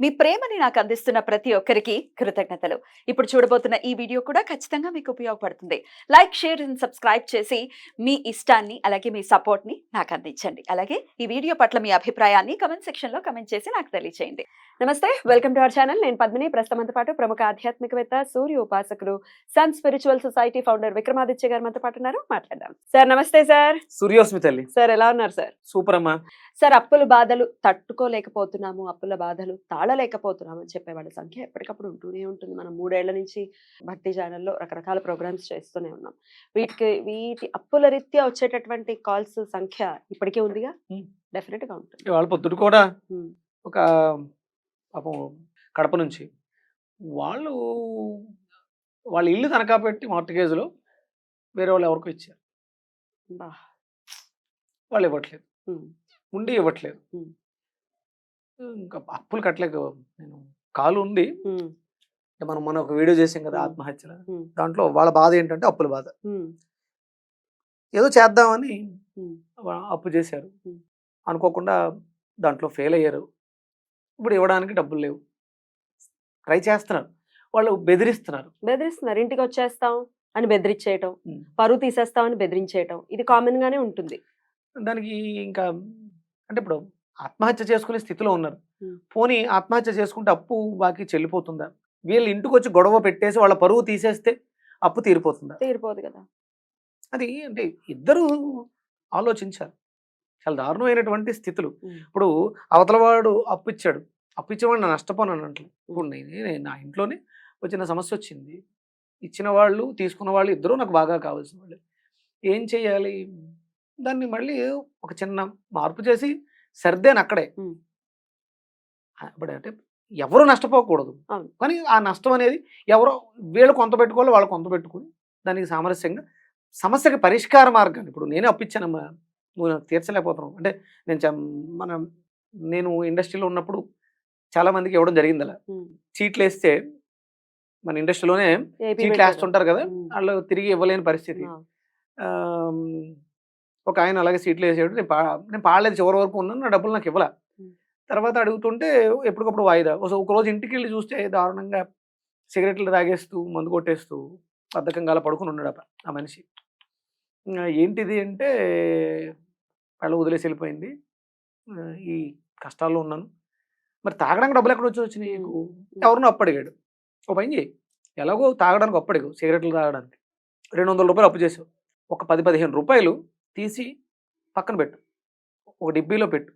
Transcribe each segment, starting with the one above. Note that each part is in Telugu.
మీ ప్రేమని నాకు అందిస్తున్న ప్రతి ఒక్కరికి కృతజ్ఞతలు. ఇప్పుడు చూడబోతున్న ఈ వీడియో కూడా ఖచ్చితంగా మీకు ఉపయోగపడుతుంది. లైక్ షేర్ అండ్ సబ్స్క్రైబ్ చేసి మీ ఇష్టాన్ని అలాగే మీ సపోర్ట్ని నాకు అందించండి. అలాగే ఈ వీడియో పట్ల మీ అభిప్రాయాన్ని కమెంట్ సెక్షన్లో కమెంట్ చేసి నాకు తెలియజేయండి నమస్తే వెల్కమ్ టు అవర్ ఛానల్. నేను పద్మిని. ప్రస్తుతంతో పాటు ప్రముఖ ఆధ్యాత్మికవేత్త సూర్య ఉపాసకులు Sun Spiritual Society founder Vikramaditya garu మనతో పాటు ఉన్నారు. మాట్లాడదాం. సార్ నమస్తే సార్. సూర్యోస్మి తల్లి. సార్ ఎలా ఉన్నారు సార్? సూపర్ అమ్మా. సార్ అప్పుల బాధలు తట్టుకోలేకపోతున్నాము. అప్పుల బాధలు తాళలేకపోతున్నాము అని చెప్పే వాళ్ళ సంఖ్య ఎప్పటికప్పుడు ఉంటూనే ఉంటుంది మనం మూడేళ్ళ నుంచి భక్తి ఛానల్లో రకరకాల ప్రోగ్రామ్స్ చేస్తూనే ఉన్నాం వీటికి వీటి అప్పుల రీత్యా వచ్చేటటువంటి కాల్స్ సంఖ్య ఇప్పటికే ఉందిగా. డెఫినెట్గా ఉంటుంది వాళ్ళ పొద్దుట కూడా. ఒక పాపం కడప నుంచి వాళ్ళు వాళ్ళ ఇల్లు తనఖా పెట్టి మార్టిగేజ్లో వేరే వాళ్ళు ఎవరికో ఇచ్చారు. వాళ్ళు ఇవ్వట్లేదు. ఉండి ఇవ్వట్లేదు. ఇంకా అప్పులు కట్టలేక నేను కాలు ఉంది. అంటే మనం మనం ఒక వీడియో చేసాం కదా. ఆత్మహత్యలు. దాంట్లో వాళ్ళ బాధ ఏంటంటే అప్పుల బాధ. ఏదో చేద్దామని అప్పు చేశారు. అనుకోకుండా దాంట్లో ఫెయిల్ అయ్యారు. ఇప్పుడు ఇవ్వడానికి డబ్బులు లేవు. ట్రై చేస్తున్నారు. వాళ్ళు బెదిరిస్తున్నారు. బెదిరిస్తున్నారు. ఇంటికి వచ్చేస్తాం అని బెదిరించేయటం. పరువు తీసేస్తాం అని బెదిరించేయటం. ఇది కామన్ గానే ఉంటుంది. దానికి ఇంకా అంటే ఇప్పుడు ఆత్మహత్య చేసుకునే స్థితిలో ఉన్నారు. పోనీ ఆత్మహత్య చేసుకుంటే అప్పు బాకీ చెల్లిపోతుందా? వీళ్ళు ఇంటికి వచ్చి గొడవ పెట్టేసి వాళ్ళ పరువు తీసేస్తే అప్పు తీరిపోతుందా? తీరిపోదు కదా! అది అంటే ఇద్దరు ఆలోచించాలి చాలా దారుణమైనటువంటి స్థితులు. ఇప్పుడు అవతలవాడు అప్పు ఇచ్చాడు. అప్పు ఇచ్చేవాడు నా నష్టపోను అన్నట్లు ఇప్పుడు నేను నేను నా ఇంట్లోనే ఒక చిన్న సమస్య వచ్చింది. ఇచ్చిన వాళ్ళు తీసుకున్న వాళ్ళు ఇద్దరూ నాకు బాగా కావాల్సిన వాళ్ళు. ఏం చేయాలి? దాన్ని మళ్ళీ ఒక చిన్న మార్పు చేసి సర్దేను అక్కడే. అప్పుడు అంటే ఎవరు నష్టపోకూడదు. కానీ ఆ నష్టం అనేది ఎవరో వీళ్ళు కొంత పెట్టుకోవాలి వాళ్ళు కొంత పెట్టుకుని దానికి సామరస్యంగా సమస్యకి పరిష్కార మార్గాన్ని ఇప్పుడు నేనే అప్పించానమ్మా నువ్వు నాకు తీర్చలేకపోతున్నావు అంటే నేను మన నేను ఇండస్ట్రీలో ఉన్నప్పుడు చాలా మందికి ఇవ్వడం జరిగింది అలా. చీట్లు వేస్తే మన ఇండస్ట్రీలోనే చీట్లు. వేస్తుంటారు కదా. వాళ్ళు తిరిగి ఇవ్వలేని పరిస్థితి ఒక ఆయన అలాగే సీట్లు వేసాడు నేను పా నేను పాడలేదు చివరి వరకు ఉన్నాను నా డబ్బులు నాకు ఇవ్వాల. తర్వాత అడుగుతుంటే ఎప్పటికప్పుడు వాయిదా. ఒక ఒక రోజు ఇంటికి వెళ్ళి చూస్తే దారుణంగా సిగరెట్లు తాగేస్తూ మందు కొట్టేస్తూ బద్ధకంగా అలా పడుకుని ఉన్నాడు ఆ- ఆ మనిషి. ఏంటిది అంటే వాళ్ళు వదిలేసి వెళ్ళిపోయింది. ఈ కష్టాల్లో ఉన్నాను. మరి తాగడానికి డబ్బులు ఎక్కడ వచ్చి వచ్చినాయి నీకు? ఎవరినో అప్పు అడిగాడు ఒక పని చేయి ఎలాగో తాగడానికి అప్పు అడిగావు సిగరెట్లు తాగడానికి. రెండు వందల రూపాయలు అప్పు చేసావు. ఒక పది పదిహేను రూపాయలు తీసి పక్కన పెట్టు. ఒక డిబ్బీలో పెట్టు.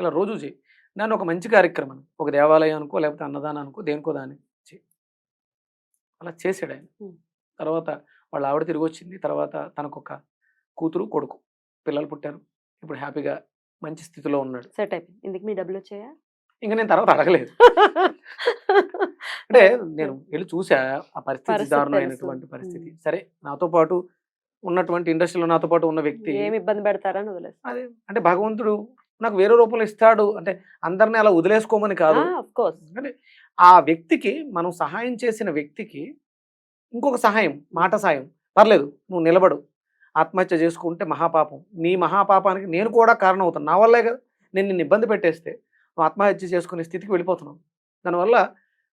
ఇలా రోజు చేయి దాన్ని ఒక మంచి కార్యక్రమం. ఒక దేవాలయం అనుకో లేకపోతే అన్నదానం అనుకో దేనికో దాన్ని చేయి అలా చేసాడు ఆయన. తర్వాత వాళ్ళ ఆవిడ తిరిగి వచ్చింది. తర్వాత తనకు ఒక కూతురు కొడుకు. పిల్లలు పుట్టారు. ఇప్పుడు హ్యాపీగా మంచి స్థితిలో ఉన్నాడు. సెట్ అయిపోయింది. ఇందుకు మీ డబ్బులు వచ్చాయా? ఇంకా నేను తర్వాత అడగలేదు. అంటే నేను వెళ్ళి చూసా ఆ పరిస్థితి పరిస్థితి దారుణమైనటువంటి. పరిస్థితి. సరే నాతో పాటు ఉన్నటువంటి ఇండస్ట్రీలో నాతో పాటు ఉన్న వ్యక్తి ఏమి ఇబ్బంది పెడతారని వదిలేస్తారు అదే అంటే భగవంతుడు నాకు వేరే రూపంలో ఇస్తాడు అంటే అందరిని అలా వదిలేసుకోమని కాదు. అంటే ఆ వ్యక్తికి మనం సహాయం చేసిన వ్యక్తికి ఇంకొక సహాయం మాట సాయం పర్లేదు నువ్వు నిలబడు. ఆత్మహత్య చేసుకుంటే మహాపాపం. నీ మహాపాపానికి నేను కూడా కారణం అవుతాను నా వల్లే కదా నేను నిన్ను ఇబ్బంది పెట్టేస్తే నువ్వు ఆత్మహత్య చేసుకునే స్థితికి వెళ్ళిపోతున్నావు. దానివల్ల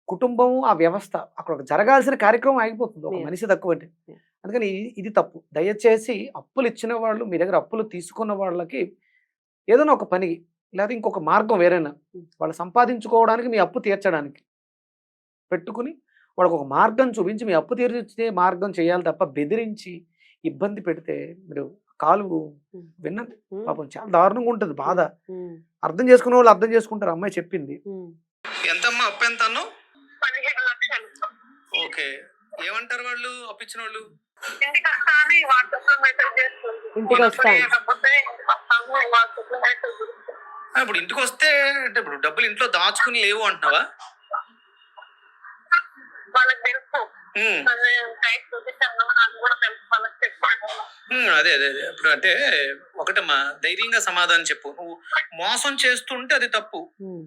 కుటుంబం ఆ వ్యవస్థ అక్కడ ఒక జరగాల్సిన కార్యక్రమం ఆగిపోతుంది. ఒక. మనిషి తక్కువ అంటే. అందుకని ఇది- తప్పు. దయచేసి అప్పులు ఇచ్చిన వాళ్ళు మీ దగ్గర అప్పులు తీసుకున్న వాళ్ళకి ఏదైనా ఒక పని లేదా ఇంకొక మార్గం వేరేనా? Hmm. వాళ్ళు సంపాదించుకోవడానికి మీ అప్పు తీర్చడానికి. పెట్టుకుని వాళ్ళకు ఒక మార్గం చూపించి మీ అప్పు తీర్చే మార్గం చేయాలి తప్ప బెదిరించి ఇబ్బంది పెడితే మీరు కాలు Hmm. వినండి ఉమ్, పాపం చాలా దారుణంగా ఉంటుంది బాధ. అర్థం చేసుకునే వాళ్ళు అర్థం చేసుకుంటారు. అమ్మాయి చెప్పింది. ఎంతమ్మా అప్పు ఎంత అన్నావు ఏమంటారు వాళ్ళు? అప్పించిన వాళ్ళు ఇంటికి వస్తా. అని వాట్సాప్లో మెసేజ్ చేస్తుంది. ఇప్పుడు ఇంటికి వస్తే అంటే ఇప్పుడు డబ్బులు ఇంట్లో దాచుకుని లేవు అంటున్నావా? వాళ్ళకి తెలుసు. ఉమ్, అదే టైప్ చూపించాను. నాకు కూడా తెలుసు. వాళ్ళకి చెప్పాను. ఉమ్, అదే అదే అదే. ఇప్పుడు అంటే ఒకటమ్మా ధైర్యంగా సమాధానం చెప్పు. నువ్వు మోసం చేస్తుంటే అది తప్పు. ఉమ్,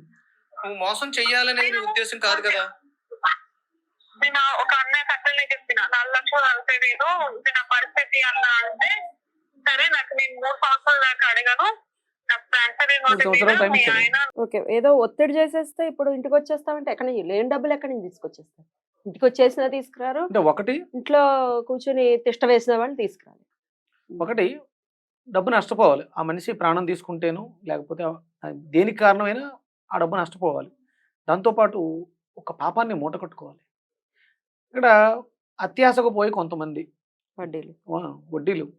నువ్వు మోసం చెయ్యాలనే నీ ఉద్దేశం కాదు కదా. నేను ఒక అన్నయ్య కట్టలే చెప్పిన నాలుగు లక్షలు అంతే నేను ఇది నా పరిస్థితి అన్న అంటే సరే నాకు నేను మూడు సంవత్సరాల దాకా అడిగాను ఓకే ఏదో ఒత్తిడి చేసేస్తే ఇప్పుడు ఇంటికి వచ్చేస్తామంటే ఎక్కడి నుంచి? లేని డబ్బులు ఎక్కడి నుంచి తీసుకొచ్చేస్తారు? ఇంటికి వచ్చేసినా తీసుకురారు అంటే ఒకటి ఇంట్లో కూర్చొని తిష్ట వేసిన వాళ్ళు తీసుకురారు ఒకటి డబ్బు నష్టపోవాలి. ఆ మనిషి ప్రాణం తీసుకుంటేను లేకపోతే దేనికి కారణమైనా ఆ డబ్బు నష్టపోవాలి. దాంతోపాటు ఒక పాపాన్ని మూట కట్టుకోవాలి ఇక్కడ అత్యాశకు పోయి కొంతమంది. వడ్డీలు. వడ్డీలు.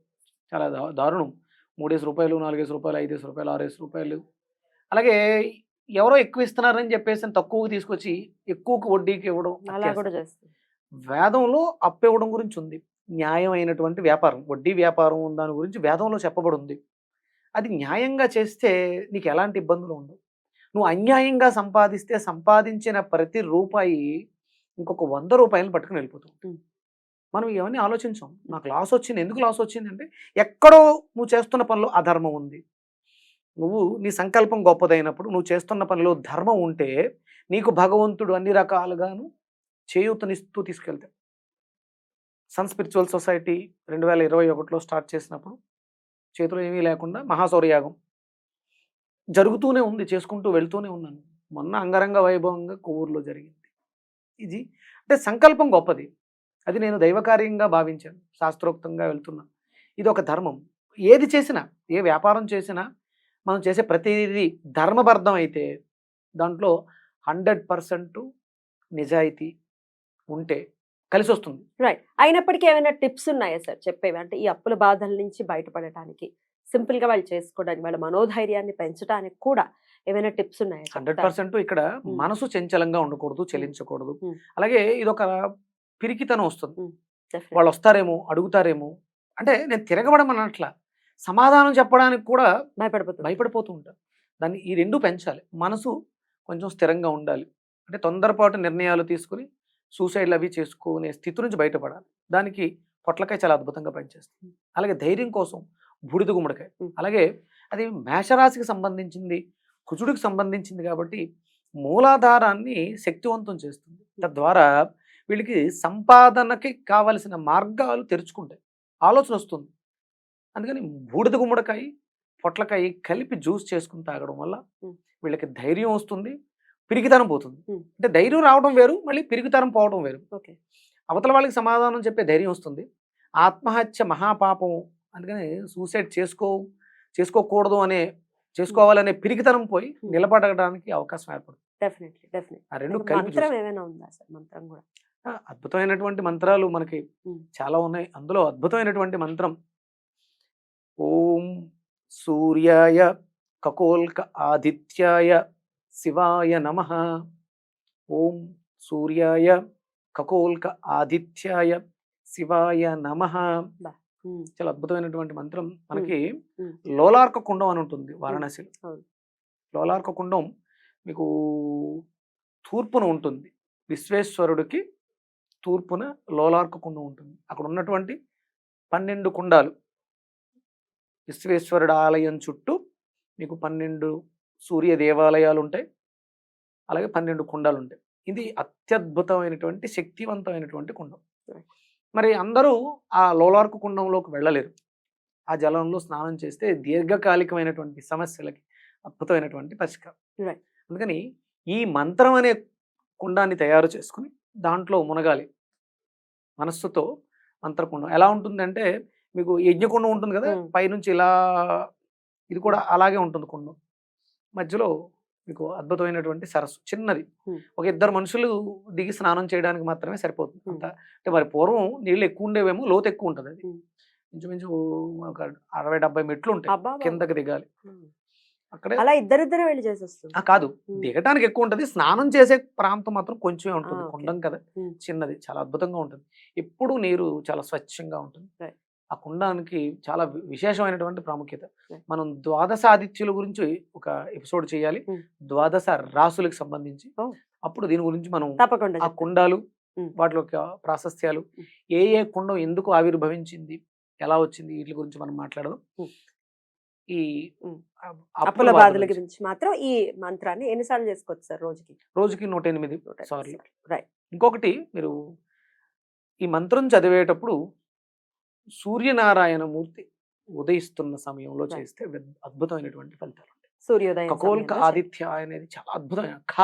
చాలా దా- దారుణం. మూడేసి రూపాయలు నాలుగేసి రూపాయలు ఐదేసి రూపాయలు ఆరేసి రూపాయలు. అలాగే ఎవరో ఎక్కువ ఇస్తున్నారని చెప్పేసి తక్కువకి తీసుకొచ్చి ఎక్కువకు వడ్డీకి ఇవ్వడం వేదంలో అప్పు ఇవ్వడం గురించి ఉంది. న్యాయమైనటువంటి వ్యాపారం. వడ్డీ వ్యాపారం దాని గురించి వేదంలో చెప్పబడి ఉంది అది న్యాయంగా చేస్తే నీకు ఎలాంటి ఇబ్బందులు ఉండవు. నువ్వు అన్యాయంగా సంపాదిస్తే సంపాదించిన ప్రతి రూపాయి ఇంకొక వంద రూపాయలు పట్టుకుని వెళ్ళిపోతావు ఉం. మనం ఇవన్నీ ఆలోచించాం. నాకు లాస్ వచ్చింది. ఎందుకు లాస్ వచ్చింది అంటే ఎక్కడో నువ్వు చేస్తున్న పనిలో అధర్మం ఉంది. నువ్వు నీ సంకల్పం గొప్పదైనప్పుడు నువ్వు చేస్తున్న పనిలో ధర్మం ఉంటే నీకు భగవంతుడు అన్ని రకాలుగాను చేయూతనిస్తూ తీసుకెళ్తాడు. సన్ స్పిరిచువల్ సొసైటీ రెండు వేల ఇరవై ఒకటిలో స్టార్ట్ చేసినప్పుడు చేతిలో ఏమీ లేకుండా మహాసౌరయాగం జరుగుతూనే ఉంది చేసుకుంటూ వెళ్తూనే ఉన్నాను. మొన్న అంగరంగ వైభవంగా కొవ్వూరులో జరిగింది. ఇది. అంటే సంకల్పం గొప్పది. అది నేను దైవకార్యంగా భావించాను. శాస్త్రోక్తంగా వెళ్తున్నాను ఇది ఒక ధర్మం. ఏది చేసినా ఏ వ్యాపారం చేసినా మనం చేసే ప్రతిదీ ధర్మబద్ధం అయితే దాంట్లో హండ్రెడ్ పర్సెంట్ నిజాయితీ ఉంటే కలిసి వస్తుంది రైట్ అయినప్పటికీ ఏమైనా టిప్స్ ఉన్నాయా సార్? చెప్పేవి. అంటే ఈ అప్పుల బాధల నుంచి బయటపడటానికి. సింపుల్గా వాళ్ళు చేసుకోవడానికి వాళ్ళ మనోధైర్యాన్ని పెంచడానికి కూడా ఏమైనా టిప్స్ ఉన్నాయా హండ్రెడ్? పర్సెంట్ ఇక్కడ. మనసు చంచలంగా ఉండకూడదు చెలించకూడదు. మ్మ్. అలాగే ఇదొక పిరికితనం వస్తుంది. వాళ్ళు వస్తారేమో అడుగుతారేమో అంటే నేను తిరగబడం అన్నట్ల సమాధానం చెప్పడానికి కూడా భయపడిపోతుంది భయపడిపోతూ ఉంటారు. దాన్ని ఈ రెండు పెంచాలి. మనసు కొంచెం స్థిరంగా ఉండాలి. అంటే తొందరపాటు నిర్ణయాలు తీసుకుని సూసైడ్లు అవి చేసుకునే స్థితి నుంచి బయటపడాలి. దానికి పొట్లకాయ చాలా అద్భుతంగా పనిచేస్తుంది. అలాగే ధైర్యం కోసం బూడిద గుమ్మడికాయ. అలాగే అది మేషరాశికి సంబంధించింది కుజుడికి సంబంధించింది కాబట్టి మూలాధారాన్ని శక్తివంతం చేస్తుంది. తద్వారా వీళ్ళకి సంపాదనకి కావలసిన మార్గాలు తెరుచుకుంటాయి. ఆలోచన వస్తుంది. అందుకని బూడిద గుమ్మడికాయ పొట్లకాయ కలిపి జ్యూస్ చేసుకుని తాగడం వల్ల. వీళ్ళకి ధైర్యం వస్తుంది పిరికితనం పోతుంది. అంటే ధైర్యం రావడం వేరు మళ్ళీ పిరికితనం పోవడం వేరు. ఓకే. అవతల వాళ్ళకి సమాధానం చెప్పే ధైర్యం వస్తుంది. ఆత్మహత్య మహాపాపం అందుకని సూసైడ్ చేసుకో చేసుకోకూడదు అనే చేసుకోవాలనే పిరికితనం పోయి. నిలబడడానికి అవకాశం ఏర్పడుతుంది. Definitely definitely. ఆ రెండు కలిపి మంత్రం చూస్తే- ఏమైనా ఉందా సార్? మంత్రం కూడా? అద్భుతమైనటువంటి మంత్రాలు మనకి. చాలా ఉన్నాయి. అందులో అద్భుతమైనటువంటి మంత్రం ఓం సూర్యాయ కకోల్క ఆదిత్యాయ శివాయ నమ ఓం సూర్యాయ కకోల్క ఆదిత్యాయ శివాయ నమ. చాలా అద్భుతమైనటువంటి మంత్రం మనకి. లోలార్క కుండం అని ఉంటుంది వారణాసిలో. లోలార్క కుండం మీకు తూర్పున ఉంటుంది. విశ్వేశ్వరుడికి తూర్పున లోలార్క కుండం ఉంటుంది. అక్కడ ఉన్నటువంటి పన్నెండు కుండాలు. విశ్వేశ్వరుడు ఆలయం చుట్టూ మీకు పన్నెండు సూర్య దేవాలయాలు ఉంటాయి అలాగే పన్నెండు కుండాలు ఉంటాయి ఇది అత్యద్భుతమైనటువంటి శక్తివంతమైనటువంటి కుండం. మరి అందరూ ఆ లోలార్క కుండంలోకి వెళ్ళలేరు. ఆ జలంలో స్నానం చేస్తే దీర్ఘకాలికమైనటువంటి సమస్యలకి అద్భుతమైనటువంటి పరిష్కారం. అందుకని ఈ మంత్రం అనే కుండాన్ని తయారు చేసుకుని దాంట్లో మునగాలి. మనస్సుతో మంత్రకుండం. ఎలా ఉంటుందంటే మీకు యజ్ఞకుండం ఉంటుంది కదా. పైనుంచి ఇలా ఇది కూడా అలాగే ఉంటుంది కుండం. మధ్యలో మీకు అద్భుతమైనటువంటి సరస్సు చిన్నది. ఒక ఇద్దరు మనుషులు దిగి స్నానం చేయడానికి మాత్రమే సరిపోతుంది. అంత అంటే మరి పూర్వం నీళ్ళు ఎక్కువ ఉండేవేమో లోతు ఎక్కువ ఉంటుంది అది. ఇంచుమించు ఒక అరవై డెబ్బై మెట్లు ఉంటాయి. కిందకి దిగాలి. అక్కడే అలా ఇద్దరిద్దరే వెళ్ళి చేసేస్తుంది ఆ, కాదు. దిగటానికి ఎక్కువ ఉంటుంది స్నానం చేసే ప్రాంతం మాత్రం కొంచెమే ఉంటుంది. కుండం కదా. చిన్నది చాలా అద్భుతంగా ఉంటుంది ఎప్పుడు నీరు చాలా స్వచ్ఛంగా ఉంటుంది. ఆ కుండానికి చాలా విశేషమైనటువంటి ప్రాముఖ్యత. మనం ద్వాదశ ఆదిత్యుల గురించి ఒక ఎపిసోడ్ చేయాలి. ద్వాదశ రాసులకు సంబంధించి. అప్పుడు దీని గురించి మనం తప్పకుండా ఆ. కుండాలు. వాటి యొక్క ప్రాశస్త్యాలు. ఏ ఏ కుండం ఎందుకు ఆవిర్భవించింది ఎలా వచ్చింది వీటి గురించి మనం మాట్లాడదాం. ఈ అప్పుల బాధ బాధల గురించి. మాత్రం ఈ మంత్రాన్ని ఎన్నిసార్లు చేసుకోవచ్చు సార్ రోజుకి రోజుకి నూట ఎనిమిది సార్లు సార్లు. రైట్ ఇంకొకటి మీరు ఈ మంత్రం చదివేటప్పుడు సూర్యనారాయణ మూర్తి ఉదయిస్తున్న సమయంలో. చేస్తే అద్భుతమైనటువంటి ఫలితాలు ఉంటాయి సూర్యోదయం ఖగోల్క ఆదిత్య అనేది చాలా అద్భుతమైన ఖ.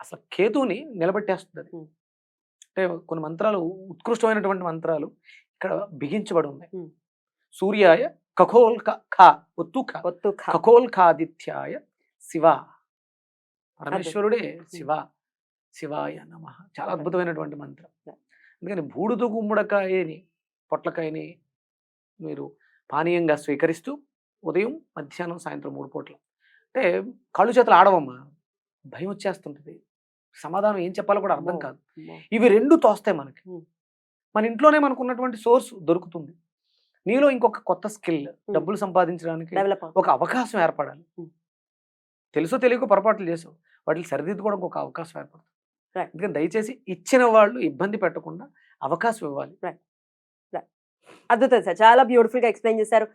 అసలు కేతువుని నిలబెట్టేస్తుంది అది. అంటే కొన్ని మంత్రాలు ఉత్కృష్టమైనటువంటి మంత్రాలు ఇక్కడ బిగించబడి ఉన్నాయి. సూర్యాయ ఖగోల్క ఖ ఒత్తు ఒత్తు ఖ. ఖగోల్కాదిత్యాయ శివ పరమేశ్వరుడే శివ శివాయ నమ చాలా అద్భుతమైనటువంటి మంత్రం. అందుకని బూడుదు గుమ్మడికాయని పొట్లకాయని మీరు పానీయంగా స్వీకరిస్తూ ఉదయం మధ్యాహ్నం సాయంత్రం మూడు పూట్ల. అంటే కళ్ళు చేతులు ఆడవమ్మా. భయం వచ్చేస్తుంటుంది. సమాధానం ఏం చెప్పాలో కూడా అర్థం. కాదు. ఇవి రెండు తోస్తాయి మనకి. మన ఇంట్లోనే మనకు ఉన్నటువంటి సోర్స్ దొరుకుతుంది. నీలో ఇంకొక కొత్త స్కిల్ డబ్బులు సంపాదించడానికి ఒక అవకాశం ఏర్పడాలి. తెలుసో తెలియక పొరపాట్లు చేసావు. వాటిని సరిదిద్దుకోవడానికి ఒక అవకాశం ఏర్పడుతుంది. అందుకని దయచేసి ఇచ్చిన వాళ్ళు ఇబ్బంది పెట్టకుండా అవకాశం ఇవ్వాలి. అద్భుతం సార్ చాలా బ్యూటిఫుల్గా ఎక్స్ప్లెయిన్ చేశారు.